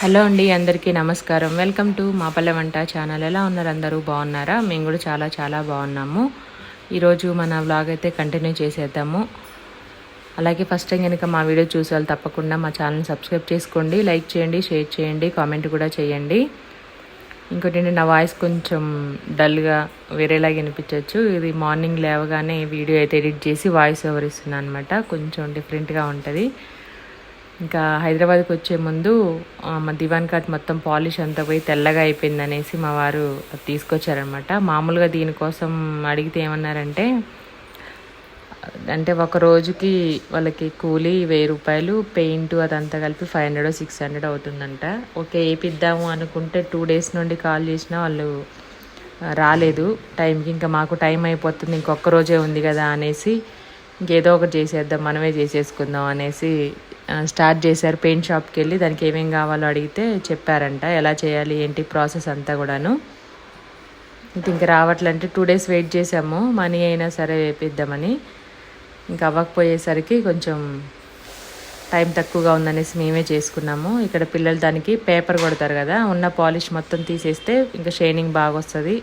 Hello అండి అందరికీ నమస్కారం. వెల్కమ్ టు మా పల్లె వంట ఛానల్. ఎలా ఉన్నారు అందరూ? బాగున్నారా? మేము కూడా చాలా చాలా బాగున్నాము. ఈరోజు మన వ్లాగ్ అయితే కంటిన్యూ చేసేద్దాము. అలాగే ఫస్ట్ టైం కనుక మా వీడియో చూసే తప్పకుండా మా ఛానల్ సబ్స్క్రైబ్ చేసుకోండి లైక్ చేయండి షేర్ చేయండి కామెంట్ కూడా చేయండి. ఇంకోటి నా వాయిస్ కొంచెం డల్గా వేరేలాగా వినిపించవచ్చు ఇది మార్నింగ్ లేవగానే వీడియో అయితే ఎడిట్ చేసి వాయిస్ ఓవర్ ఇస్తున్నాను అనమాట కొంచెం డిఫరెంట్గా ఉంటుంది. ఇంకా హైదరాబాద్కి వచ్చే ముందు మా దివాన్ కాట్ మొత్తం పాలిష్ అంతా పోయి తెల్లగా అయిపోయింది అనేసి మా వారు తీసుకొచ్చారనమాట. మామూలుగా దీనికోసం అడిగితే ఏమన్నారంటే అంటే ఒక రోజుకి వాళ్ళకి కూలీ వెయ్యి రూపాయలు పెయింట్ అదంతా కలిపి ఫైవ్ హండ్రెడ్ సిక్స్ హండ్రెడ్ అవుతుందంట. ఓకే వేపిద్దాము అనుకుంటే టూ డేస్ నుండి కాల్ చేసినా వాళ్ళు రాలేదు. టైంకి ఇంకా మాకు టైం అయిపోతుంది ఇంకొక రోజే ఉంది కదా అనేసి ఇంకేదో ఒకటి చేసేద్దాం మనమే చేసేసుకుందాం అనేసి స్టార్ట్ చేశారు పెయింట్ షాప్కి వెళ్ళి దానికి ఏమేం కావాలో అడిగితే చెప్పారంట. ఎలా చేయాలి ఏంటి ప్రాసెస్ అంతా కూడాను. ఇది ఇంకా రావట్లంటే టూ డేస్ వెయిట్ చేసాము మనీ అయినా సరే వేపిద్దామని. ఇంకా అవ్వకపోయేసరికి కొంచెం టైం తక్కువగా ఉందనేసి మేమే చేసుకున్నాము. ఇక్కడ పిల్లలు దానికి పేపర్ కొడతారు కదా ఉన్న పాలిష్ మొత్తం తీసేస్తే ఇంకా షైనింగ్ బాగా వస్తుంది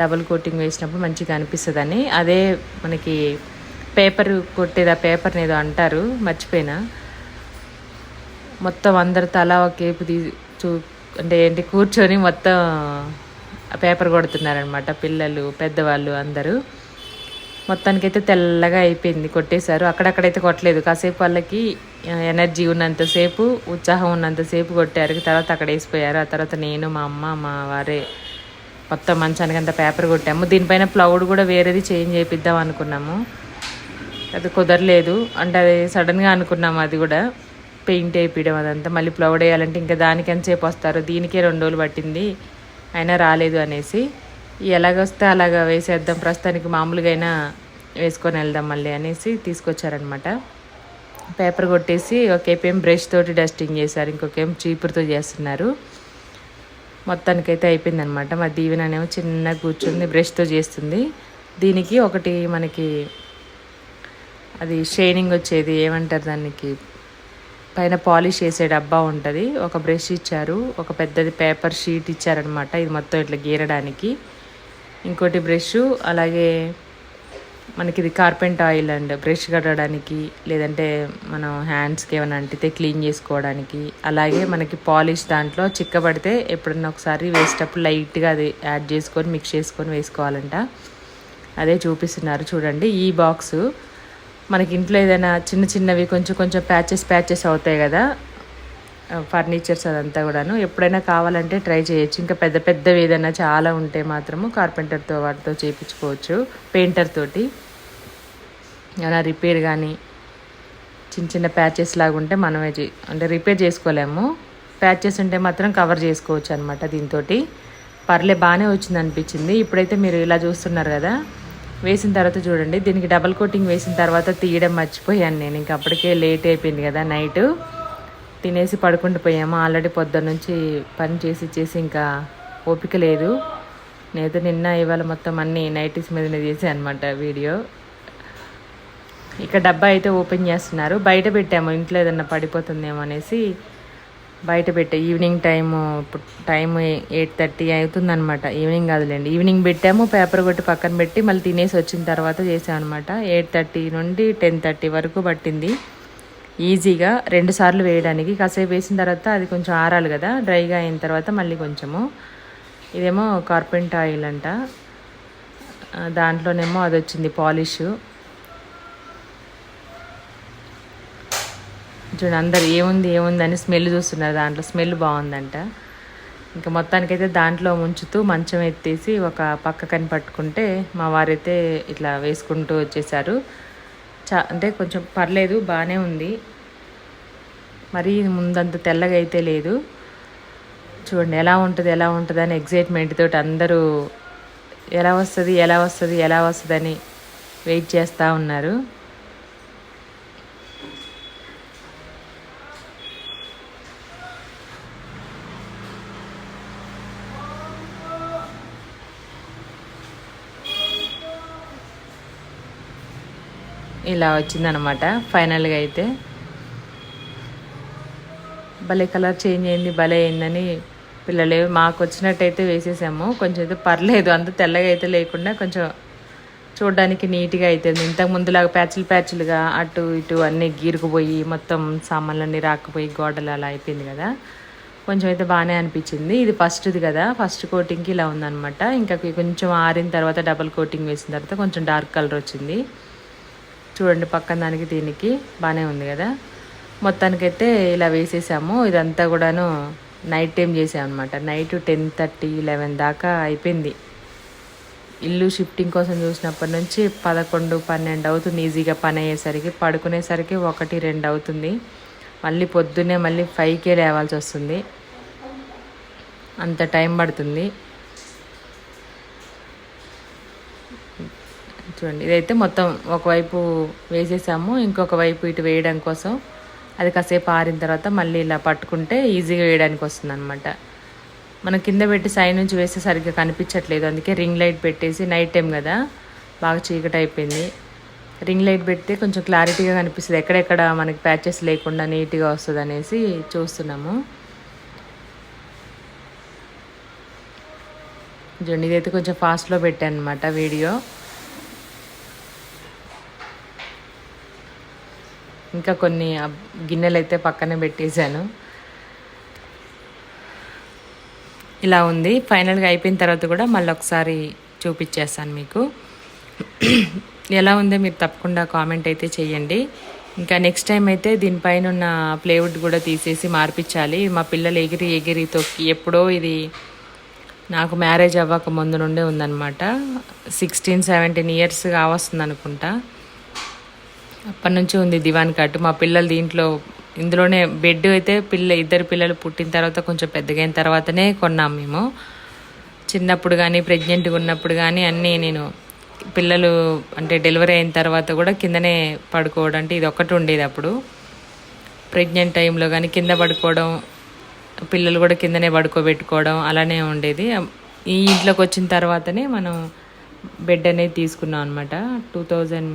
డబుల్ కోటింగ్ వేసినప్పుడు మంచిగా అనిపిస్తుందని. అదే మనకి పేపర్ కొట్టేది ఆ పేపర్ని ఏదో అంటారు మర్చిపోయినా. మొత్తం అందరు తలా ఒక కేపు తీ చూ అంటే ఏంటి కూర్చొని మొత్తం ఆ పేపర్ కొడుతున్నారనమాట పిల్లలు పెద్దవాళ్ళు అందరూ. మొత్తానికైతే తెల్లగా అయిపోయింది కొట్టేశారు. అక్కడక్కడైతే కొట్టలేదు. కాసేపు వాళ్ళకి ఎనర్జీ ఉన్నంతసేపు ఉత్సాహం ఉన్నంతసేపు కొట్టారు. తర్వాత అక్కడ వేసిపోయారు. ఆ తర్వాత నేను మా అమ్మ మా వారే మొత్తం మంచానికి అంత పేపర్ కొట్టాము. దీనిపైన ప్లౌడ్ కూడా వేరేది చేంజ్ చేయిద్దాం అనుకున్నాము. అది కుదరలేదు. అంటే అది సడన్గా అనుకున్నాము అది కూడా. పెయింట్ వేయడం అదంతా. మళ్ళీ ప్లౌడ్ వేయాలంటే ఇంకా దానికి ఎంతసేపు వస్తారు? దీనికే రెండు రోజులు పట్టింది. అయినా రాలేదు అనేసి. ఎలాగొస్తే అలాగ వేసేద్దాం. ప్రస్తుతానికి మామూలుగా అయినా వేసుకొని వెళ్దాం మళ్ళీ అనేసి తీసుకొచ్చారనమాట పేపర్ కొట్టేసి ఒకేపేం బ్రష్ తోటి డస్టింగ్ చేశారు. ఇంకొకేం చీపురుతో చేస్తున్నారు. మొత్తానికైతే అయిపోయిందనమాట మా దీవెన అనేమో చిన్నగా కూర్చుంది. బ్రష్తో చేస్తుంది. దీనికి ఒకటి మనకి అది షైనింగ్ వచ్చేది ఏమంటారు దానికి? పైన పాలిష్ చేసే డబ్బా ఉంటుంది. ఒక బ్రష్ ఇచ్చారు ఒక పెద్దది పేపర్ షీట్ ఇచ్చారనమాట. ఇది మొత్తం ఇట్లా గీరడానికి. ఇంకోటి బ్రష్ అలాగే మనకి ఇది కార్పెంట్ ఆయిల్ అండ్ బ్రష్ కట్టడానికి లేదంటే మనం హ్యాండ్స్కి ఏమైనా అంటితే క్లీన్ చేసుకోవడానికి. అలాగే మనకి పాలిష్ దాంట్లో చిక్కబడితే ఎప్పుడన్నా ఒకసారి వేసేటప్పుడు లైట్గా అది యాడ్ చేసుకొని మిక్స్ చేసుకొని వేసుకోవాలంట. అదే చూపిస్తున్నారు. చూడండి ఈ బాక్సు మనకి ఇంట్లో ఏదైనా చిన్న చిన్నవి కొంచెం కొంచెం ప్యాచెస్ ప్యాచెస్ అవుతాయి కదా. ఫర్నిచర్స్ అదంతా కూడాను. ఎప్పుడైనా కావాలంటే ట్రై చేయొచ్చు. ఇంకా పెద్ద పెద్దవి ఏదైనా చాలా ఉంటే మాత్రము కార్పెంటర్తో వాటితో చేయించుకోవచ్చు పెయింటర్ తోటి. ఏమైనా రిపేర్ కానీ చిన్న చిన్న ప్యాచెస్ లాగా ఉంటే మనమే చే అంటే రిపేర్ చేసుకోలేము. ప్యాచెస్ ఉంటే మాత్రం కవర్ చేసుకోవచ్చు అనమాట దీంతో పర్లే బాగానే వచ్చింది అనిపించింది ఇప్పుడైతే మీరు ఇలా చూస్తున్నారు కదా. వేసిన తర్వాత చూడండి దీనికి డబల్ కోటింగ్ వేసిన తర్వాత తీయడం మర్చిపోయాను నేను. ఇంకా అప్పటికే లేట్ అయిపోయింది కదా నైట్ తినేసి పడుకుంటూ పోయాము. ఆల్రెడీ పొద్దున్న నుంచి పని చేసి చేసి ఇంకా ఓపిక లేదు. నేనైతే నిన్న ఇవాళ మొత్తం అన్ని నైటీస్ మీదనే చేసాను అనమాట వీడియో ఇక్కడ డబ్బా అయితే ఓపెన్ చేస్తున్నారు. బయట పెట్టాము. ఇంట్లో ఏదన్నా పడిపోతుందేమో అనేసి బయట పెట్టా ఈవినింగ్ టైము ఇప్పుడు టైం ఎయిట్ థర్టీ అవుతుందన్నమాట. ఈవినింగ్ కాదులేండి. ఈవినింగ్ పెట్టాము పేపర్ కొట్టి పక్కన పెట్టి మళ్ళీ తినేసి వచ్చిన తర్వాత చేసాం అనమాట ఎయిట్ థర్టీ నుండి టెన్ థర్టీ వరకు పట్టింది. ఈజీగా రెండు సార్లు వేయడానికి. కాసేపు వేసిన తర్వాత అది కొంచెం ఆరాలి కదా. డ్రైగా అయిన తర్వాత మళ్ళీ కొంచెము. ఇదేమో కార్పెంట్ ఆయిల్ అంట. దాంట్లోనేమో అది వచ్చింది పాలిష్ చూడండి అందరు ఏముంది ఏముంది అని స్మెల్ చూస్తున్నారు దాంట్లో. స్మెల్ బాగుందంట. ఇంకా మొత్తానికైతే దాంట్లో ముంచుతూ మంచం ఎత్తేసి ఒక పక్కకని పట్టుకుంటే మా వారైతే ఇట్లా వేసుకుంటూ వచ్చేసారు. చా అంటే కొంచెం పర్లేదు బాగానే ఉంది. మరీ ముందంత తెల్లగా అయితే లేదు. చూడండి ఎలా ఉంటుంది ఎలా ఉంటుంది అని ఎగ్జైట్మెంట్ తోటి అందరూ ఎలా వస్తుంది ఎలా వస్తుంది ఎలా వస్తుంది అని వెయిట్ చేస్తూ ఉన్నారు. ఇలా వచ్చిందనమాట ఫైనల్గా అయితే. భలే కలర్ చేంజ్ అయింది భలే అయిందని పిల్లలు మాకు వచ్చినట్టయితే వేసేసాము. కొంచెం అయితే పర్లేదు అంత తెల్లగా అయితే లేకుండా కొంచెం చూడడానికి నీట్గా అవుతుంది ఇంతకు ముందులాగా ప్యాచులు ప్యాచులుగా అటు ఇటు అన్నీ గీరుకుపోయి మొత్తం సామాన్లన్నీ రాకపోయి గోడలు అలా అయిపోయింది కదా. కొంచెం అయితే బాగానే అనిపించింది. ఇది ఫస్ట్ది కదా ఫస్ట్ కోటింగ్కి ఇలా ఉందనమాట ఇంకా కొంచెం ఆరిన తర్వాత డబల్ కోటింగ్ వేసిన తర్వాత కొంచెం డార్క్ కలర్ వచ్చింది. చూడండి పక్కన దానికి దీనికి. బాగానే ఉంది కదా. మొత్తానికైతే ఇలా వేసేసాము. ఇదంతా కూడాను నైట్ టైం చేసాం అనమాట నైట్ టెన్ థర్టీ లెవెన్ దాకా అయిపోయింది. ఇల్లు షిఫ్టింగ్ కోసం చూసినప్పటి నుంచి పదకొండు పన్నెండు అవుతుంది ఈజీగా పని అయ్యేసరికి. పడుకునేసరికి ఒకటి రెండు అవుతుంది. మళ్ళీ పొద్దున్నే మళ్ళీ ఫైవ్కే లేవాల్సి వస్తుంది. అంత టైం పడుతుంది. చూడండి ఇదైతే మొత్తం ఒకవైపు వేసేసాము ఇంకొక వైపు ఇటు వేయడం కోసం. అది కాసేపు ఆరిన తర్వాత మళ్ళీ ఇలా పట్టుకుంటే ఈజీగా వేయడానికి వస్తుంది అనమాట మనం కింద పెట్టి సైడ్ నుంచి వేస్తే సరిగ్గా కనిపించట్లేదు. అందుకే రింగ్ లైట్ పెట్టేసి నైట్ టైం కదా బాగా చీకటి అయిపోయింది. రింగ్ లైట్ పెడితే కొంచెం క్లారిటీగా కనిపిస్తుంది. ఎక్కడెక్కడ మనకి ప్యాచెస్ లేకుండా నీట్గా వస్తుంది అనేసి చూస్తున్నాము. చూడండి ఇదైతే కొంచెం ఫాస్ట్లో పెట్టాను అనమాట వీడియో. ఇంకా కొన్ని గిన్నెలు అయితే పక్కనే పెట్టేశాను. ఇలా ఉంది. ఫైనల్గా అయిపోయిన తర్వాత కూడా మళ్ళీ ఒకసారి చూపించేస్తాను మీకు. ఎలా ఉందో మీరు తప్పకుండా కామెంట్ అయితే చేయండి. ఇంకా నెక్స్ట్ టైం అయితే దీనిపైన ఉన్న ప్లేవుడ్ కూడా తీసేసి మార్పించాలి. మా పిల్లలు ఎగిరి ఎగిరి తొక్కి ఎప్పుడో ఇది నాకు మ్యారేజ్ అవ్వక ముందు నుండే ఉందన్నమాట. సిక్స్టీన్ సెవెంటీన్ ఇయర్స్ కావస్తుంది అనుకుంటా అప్పటి నుంచి ఉంది దివాన్ కట్టు మా పిల్లలు దీంట్లో ఇందులోనే బెడ్ అయితే పిల్ల ఇద్దరు పిల్లలు పుట్టిన తర్వాత కొంచెం పెద్దగైన తర్వాతనే కొన్నాం మేము. చిన్నప్పుడు కానీ ప్రెగ్నెంట్గా ఉన్నప్పుడు కానీ అన్నీ నేను పిల్లలు అంటే డెలివరీ అయిన తర్వాత కూడా కిందనే పడుకోవడం అంటే ఇది ఒక్కటి ఉండేది అప్పుడు. ప్రెగ్నెంట్ టైంలో కానీ కింద పడుకోవడం పిల్లలు కూడా కిందనే పడుకోబెట్టుకోవడం అలానే ఉండేది. ఈ ఇంట్లోకి వచ్చిన తర్వాతనే మనం బెడ్ అనేది తీసుకున్నాం అనమాట టూ థౌజండ్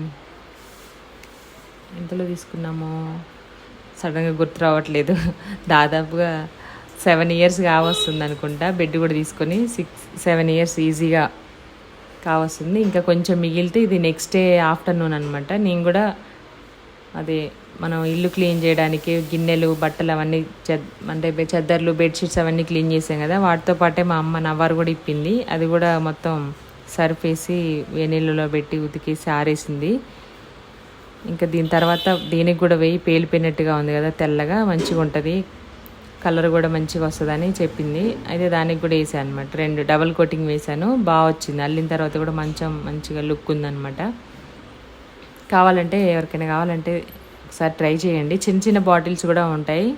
ఎంతలో తీసుకున్నామో? సడన్గా గుర్తు రావట్లేదు. దాదాపుగా సెవెన్ ఇయర్స్ కావస్తుంది అనుకుంటా. బెడ్ కూడా తీసుకొని సిక్స్ సెవెన్ ఇయర్స్ ఈజీగా కావస్తుంది. ఇంకా కొంచెం మిగిలితే ఇది నెక్స్ట్ డే ఆఫ్టర్నూన్ అనమాట నేను కూడా అదే మనం ఇల్లు క్లీన్ చేయడానికి గిన్నెలు బట్టలు అవన్నీ అంటే చెద్దర్లు బెడ్షీట్స్ అవన్నీ క్లీన్ చేసాం కదా. వాటితో పాటే మా అమ్మ నవ్వారు కూడా ఇప్పింది. అది కూడా మొత్తం సర్ఫ్ వేసి వేనీళ్ళలో పెట్టి ఉతికేసి ఆరేసింది. ఇంకా దీని తర్వాత దీనికి కూడా వేయి పేలిపోయినట్టుగా ఉంది కదా తెల్లగా మంచిగా ఉంటుంది. కలర్ కూడా మంచిగా వస్తుందని చెప్పింది. అయితే దానికి కూడా వేసాను అనమాట రెండు డబల్ కోటింగ్ వేసాను. బాగా వచ్చింది. అల్లిన తర్వాత కూడా మంచం మంచిగా లుక్ ఉందనమాట కావాలంటే ఎవరికైనా కావాలంటే ఒకసారి ట్రై చేయండి. చిన్న చిన్న బాటిల్స్ కూడా ఉంటాయి.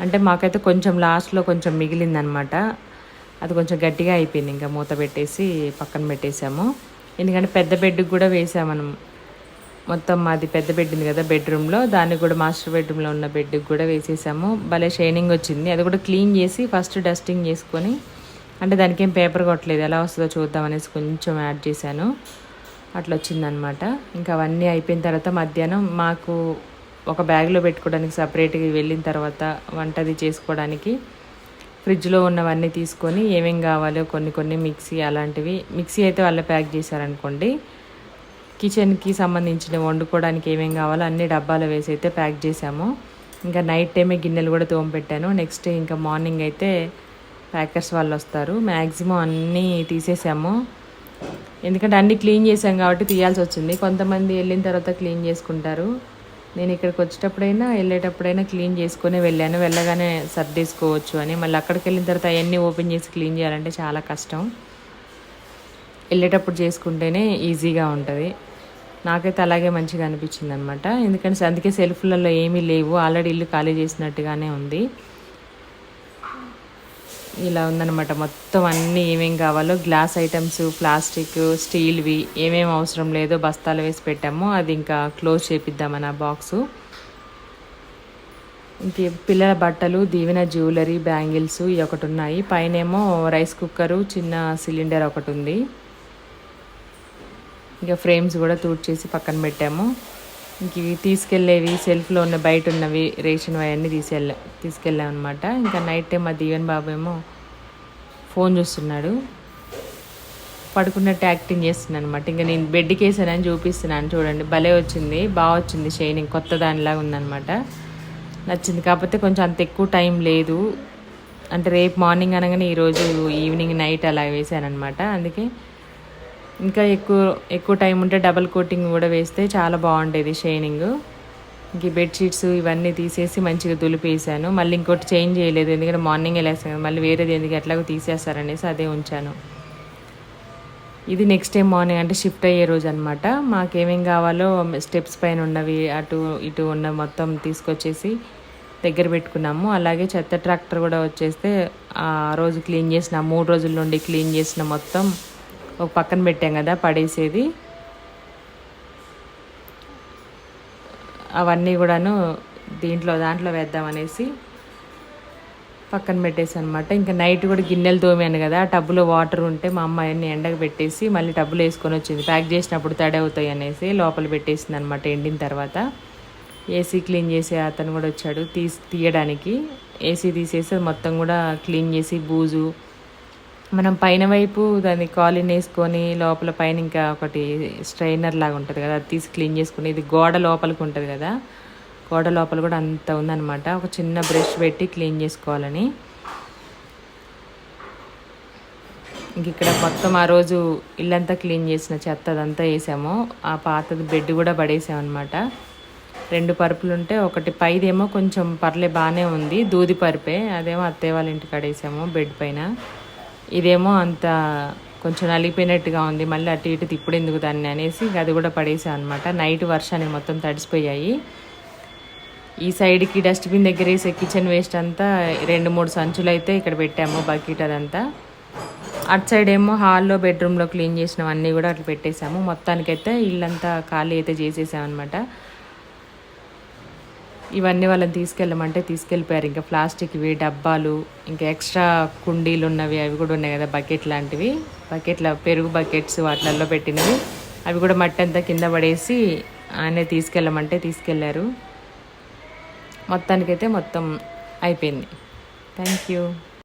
అంటే మాకైతే కొంచెం లాస్ట్లో కొంచెం మిగిలిందనమాట అది కొంచెం గట్టిగా అయిపోయింది. ఇంకా మూత పెట్టేసి పక్కన పెట్టేసాము. ఎందుకంటే పెద్ద బెడ్కి కూడా వేసాము మనం మొత్తం మాది పెద్ద బెడ్ ఉంది కదా బెడ్రూమ్లో దాన్ని కూడా మాస్టర్ బెడ్రూమ్లో ఉన్న బెడ్కి కూడా వేసేసాము. భలే షైనింగ్ వచ్చింది. అది కూడా క్లీన్ చేసి ఫస్ట్ డస్టింగ్ చేసుకొని అంటే దానికి ఏం పేపర్ కొట్టలేదు. ఎలా వస్తుందో చూద్దాం అనేసి కొంచెం యాడ్ చేశాను. అట్లా వచ్చిందనమాట ఇంకా అవన్నీ అయిపోయిన తర్వాత మధ్యాహ్నం మాకు ఒక బ్యాగ్లో పెట్టుకోవడానికి సపరేట్గా వెళ్ళిన తర్వాత వంటది చేసుకోవడానికి ఫ్రిడ్జ్లో ఉన్నవన్నీ తీసుకొని ఏమేం కావాలో కొన్ని కొన్ని మిక్సీ అలాంటివి. మిక్సీ అయితే వాళ్ళే ప్యాక్ చేశారనుకోండి. కిచెన్కి సంబంధించిన వండుకోవడానికి ఏమేమి కావాలో అన్ని డబ్బాలు వేసి అయితే ప్యాక్ చేసాము ఇంకా నైట్ టైమే గిన్నెలు కూడా తోమపెట్టాను నెక్స్ట్ ఇంకా మార్నింగ్ అయితే ప్యాకర్స్ వాళ్ళు వస్తారు. మ్యాక్సిమం అన్నీ తీసేసాము. ఎందుకంటే అన్నీ క్లీన్ చేసాం కాబట్టి తీయాల్సి వచ్చింది. కొంతమంది వెళ్ళిన తర్వాత క్లీన్ చేసుకుంటారు. నేను ఇక్కడికి వచ్చేటప్పుడైనా వెళ్ళేటప్పుడైనా క్లీన్ చేసుకుని వెళ్ళాను. వెళ్ళగానే సర్దేసుకోవచ్చు అని. మళ్ళీ అక్కడికి వెళ్ళిన తర్వాత అవన్నీ ఓపెన్ చేసి క్లీన్ చేయాలంటే చాలా కష్టం. వెళ్ళేటప్పుడు చేసుకుంటేనే ఈజీగా ఉంటుంది. నాకైతే అలాగే మంచిగా అనిపించింది అనమాట ఎందుకంటే అందుకే సెల్ఫ్లలో ఏమీ లేవు. ఆల్రెడీ ఇల్లు ఖాళీ చేసినట్టుగానే ఉంది. ఇలా ఉందన్నమాట. మొత్తం అన్నీ ఏమేం కావాలో గ్లాస్ ఐటమ్స్ ప్లాస్టిక్ స్టీల్వి ఏమేమి అవసరం లేదో బస్తాలు వేసి పెట్టాము. అది ఇంకా క్లోజ్ చేపిద్దామని ఆ బాక్సు. ఇంకే పిల్లల బట్టలు దీవెన జ్యువెలరీ బ్యాంగిల్స్ ఇవి ఒకటి ఉన్నాయి. పైనేమో రైస్ కుక్కరు చిన్న సిలిండర్ ఒకటి ఉంది. ఇంకా ఫ్రేమ్స్ కూడా తూడ్ చేసి పక్కన పెట్టాము. ఇంక ఇవి తీసుకెళ్ళేవి సెల్ఫ్లో ఉన్న బయట ఉన్నవి రేషన్ అవన్నీ తీసుకెళ్ళా తీసుకెళ్ళాం అనమాట ఇంకా నైట్ టైం మా దీవెన్ బాబు ఏమో ఫోన్ చూస్తున్నాడు. పడుకున్నట్టు యాక్టింగ్ చేస్తున్నాను అనమాట ఇంకా నేను బెడ్కి వేసానని చూపిస్తున్నాను చూడండి. భలే వచ్చింది బాగా వచ్చింది షైనింగ్. కొత్త దానిలాగా ఉందనమాట నచ్చింది. కాకపోతే కొంచెం అంత ఎక్కువ టైం లేదు. అంటే రేపు మార్నింగ్ అనగానే ఈరోజు ఈవినింగ్ నైట్ అలా వేసానమాట అందుకే ఇంకా ఎక్కువ ఎక్కువ టైం ఉంటే డబల్ కోటింగ్ కూడా వేస్తే చాలా బాగుండేది షైనింగ్. ఇంక బెడ్షీట్స్ ఇవన్నీ తీసేసి మంచిగా దులిపేసాను మళ్ళీ ఇంకోటి చేంజ్ చేయలేదు ఎందుకంటే మార్నింగ్ వెళ్ళేసాను కదా, మళ్ళీ వేరేది ఎందుకు ఎట్లాగో తీసేస్తారనేసి అదే ఉంచాను. ఇది నెక్స్ట్ డే మార్నింగ్ అంటే షిఫ్ట్ అయ్యే రోజు అనమాట మాకేమేం కావాలో స్టెప్స్ పైన ఉన్నవి అటు ఇటు ఉన్న మొత్తం తీసుకొచ్చేసి దగ్గర పెట్టుకున్నాము. అలాగే చెత్త ట్రాక్టర్ కూడా వచ్చేస్తే ఆ రోజు క్లీన్ చేసిన మూడు రోజుల నుండి క్లీన్ చేసిన మొత్తం ఒక పక్కన పెట్టాం కదా పడేసేది. అవన్నీ కూడాను దీంట్లో దాంట్లో వేద్దామనేసి పక్కన పెట్టేసి అనమాట ఇంకా నైట్ కూడా గిన్నెలు తోమాను కదా ఆ టబ్బులో వాటర్ ఉంటే మా అమ్మ అన్ని ఎండకు పెట్టేసి మళ్ళీ టబ్బులో వేసుకొని వచ్చింది. ప్యాక్ చేసినప్పుడు తడి అవుతాయి అనేసి లోపల పెట్టేసింది అనమాట ఎండిన తర్వాత. ఏసీ క్లీన్ చేసే అతను కూడా వచ్చాడు తీసి తీయడానికి. ఏసీ తీసేసి అది మొత్తం కూడా క్లీన్ చేసి బూజు మనం పైన వైపు దాన్ని కాలిన్ వేసుకొని లోపల పైన ఇంకా ఒకటి స్ట్రైనర్ లాగా ఉంటుంది కదా అది తీసి క్లీన్ చేసుకుని ఇది గోడ లోపలికి ఉంటుంది కదా గోడ లోపల కూడా అంత ఉందన్నమాట. ఒక చిన్న బ్రష్ పెట్టి క్లీన్ చేసుకోవాలని. ఇంక ఇక్కడ మొత్తం ఆ రోజు ఇల్లంతా క్లీన్ చేసిన చెత్త అదంతా వేసాము. ఆ పాతది బెడ్ కూడా పడేసామన్నమాట. రెండు పరుపులు ఉంటే ఒకటి పైదేమో కొంచెం పర్లే బాగానే ఉంది దూది పరుపే అదేమో అత్తయ్య వాళ్ళ ఇంటికి కడేసాము బెడ్ పైన. ఇదేమో అంత కొంచెం నలిగిపోయినట్టుగా ఉంది. మళ్ళీ అటు ఇటు తిప్పుడు ఎందుకు దాన్ని అనేసి అది కూడా పడేసాం అనమాట నైట్ వర్షానికి మొత్తం తడిసిపోయాయి. ఈ సైడ్కి డస్ట్బిన్ దగ్గర వేసే కిచెన్ వేస్ట్ అంతా రెండు మూడు సంచులు అయితే ఇక్కడ పెట్టాము బకెట్ అదంతా. అటు సైడ్ ఏమో హాల్లో బెడ్రూమ్లో క్లీన్ చేసినవన్నీ కూడా అట్లా పెట్టేశాము మొత్తానికైతే ఇల్లంతా ఖాళీ అయితే చేసేసామన్నమాట. ఇవన్నీ వాళ్ళని తీసుకెళ్ళమంటే తీసుకెళ్ళిపోయారు. ఇంకా ప్లాస్టిక్వి డబ్బాలు ఇంకా ఎక్స్ట్రా కుండీలు ఉన్నవి అవి కూడా ఉన్నాయి కదా బకెట్ లాంటివి. బకెట్ల పెరుగు బకెట్స్ వాటిలలో పెట్టినవి. అవి కూడా మట్టి అంతా కింద పడేసి ఆయనే తీసుకెళ్ళమంటే తీసుకెళ్ళారు. మొత్తానికైతే మొత్తం అయిపోయింది. Thank you.